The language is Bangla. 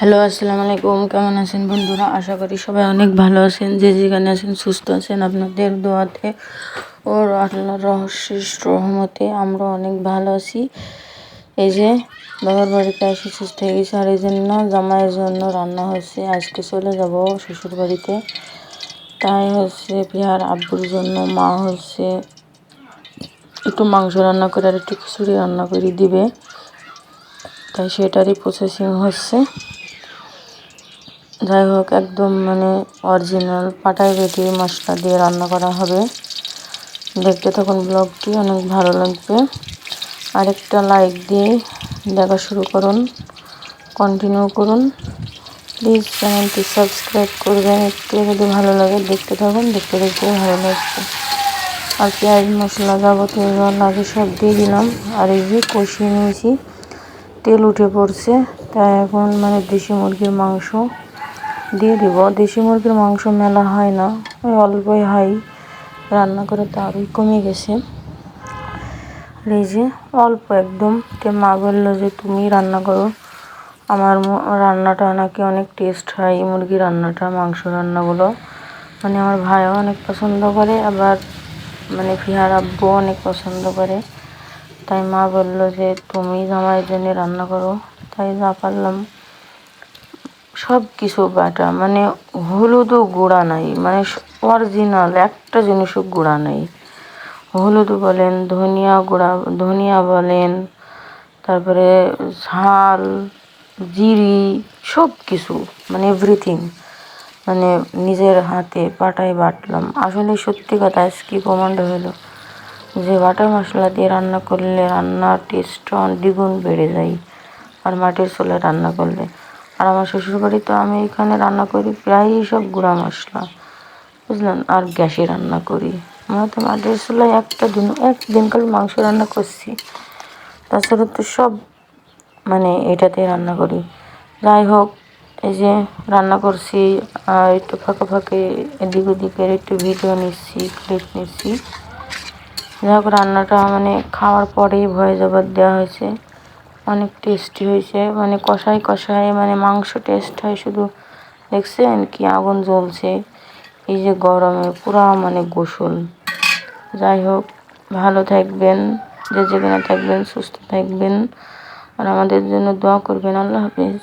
হ্যালো, আসসালামু আলাইকুম। কেমন আছেন বন্ধুরা? আশা করি সবাই অনেক ভালো আছেন। যে যেখানে আছেন সুস্থ আছেন। আপনাদের দোয়াতে ও আল্লাহর রহস্যের রহমতে আমরা অনেক ভালো আছি। এই যে, বাবার বাড়িতে এসে সুস্থ হয়ে গেছে। আর এই জন্য জামাইয়ের জন্য রান্না হয়েছে। আজকে চলে যাব শ্বশুর বাড়িতে। তাই হচ্ছে বিহার আব্বুর জন্য, মা হচ্ছে একটু মাংস রান্না করে আর একটু খিচুড়ি রান্না করে দিবে। তাই সেটারই প্রসেসিং হচ্ছে। যাই হোক, একদম মানে অরিজিনাল পাটায় বেটে মশলা দিয়ে রান্না করা হবে। দেখতে তখন ব্লগটি, অনেক ভালো লাগবে। আরেকটা লাইক দিয়ে দেখা শুরু করুন। কন্টিনিউ করুন। প্লিজ চ্যানেলটি সাবস্ক্রাইব করবেন একটু, যদি ভালো লাগে দেখতে থাকুন, দেখতে দেখতে ভালো লাগবে। আর পেঁয়াজ মশলা যাবতীয় লাগে সব দিয়ে দিলাম। আর এই যে কষিয়ে নিয়েছি, তেল উঠে পড়ছে। তাই এখন মানে দেশি মুরগির মাংস দিয়ে দিব। দেশি মুরগির মাংস মেলা হয় না। ওই অল্পই হয়। রান্না করে তো আরোই কমে গেছে। এই যে অল্প একদম। তে মা বলল যে, তুমি রান্না করো। আমার রান্নাটা নাকি অনেক টেস্ট হয়। মুরগি রান্নাটা, মাংস রান্নাগুলো। মানে আমার ভাইও অনেক পছন্দ করে। আবার মানে ফিহার আব্বু অনেক পছন্দ করে। তাই মা বলল যে, তুমি জামাইয়ের জন্য রান্না করো। তাই যা পারলাম। সব কিছু বাটা মানে হলুদও গুঁড়া নাই মানে অরিজিনাল একটা জিনিসও গুঁড়া নাই। হলুদ বলেন, ধনিয়া গুঁড়া, ধনিয়া বলেন, তারপরে ঝাল, জিরি সব কিছু মানে এভরিথিং মানে নিজের হাতে পাটায় বাটলাম। আসলে সত্যি কথা, আজকে প্রমাণ হলো যে বাটার মশলা দিয়ে রান্না করলে রান্নার টেস্টটা দ্বিগুণ বেড়ে যায়, আর মাটির চুলে রান্না করলে। আর আমার শ্বশুরবাড়ি তো আমি এখানে রান্না করি প্রায়ই সব গুঁড়া মশলা, বুঝলেন? আর গ্যাসে রান্না করি। আমরা তো মাটির চুলায় একটা দিন, একদিন কাল মাংস রান্না করছি। তাছাড়া তো সব মানে এটাতে রান্না করি। যাই হোক, এই যে রান্না করছি, আর একটু ফাঁকে ফাঁকে এদিক ওদিকের একটু ভিডিও নিচ্ছি ক্লিপ নিচ্ছি। যাই হোক, রান্নাটা মানে খাওয়ার পরেই ভয়ে জবাব দেওয়া হয়েছে। অনেক টেস্টি হয়েছে মানে কষাই কষাই মানে মাংস টেস্ট হয় শুধু। দেখছেন কি আগুন জ্বলছে, এই যে গরমে পুরা মানে গোসল। যাই হোক, ভালো থাকবেন, যে যেখানে থাকবেন সুস্থ থাকবেন, আর আমাদের জন্য দোয়া করবেন, আল্লাহ হাফিজ।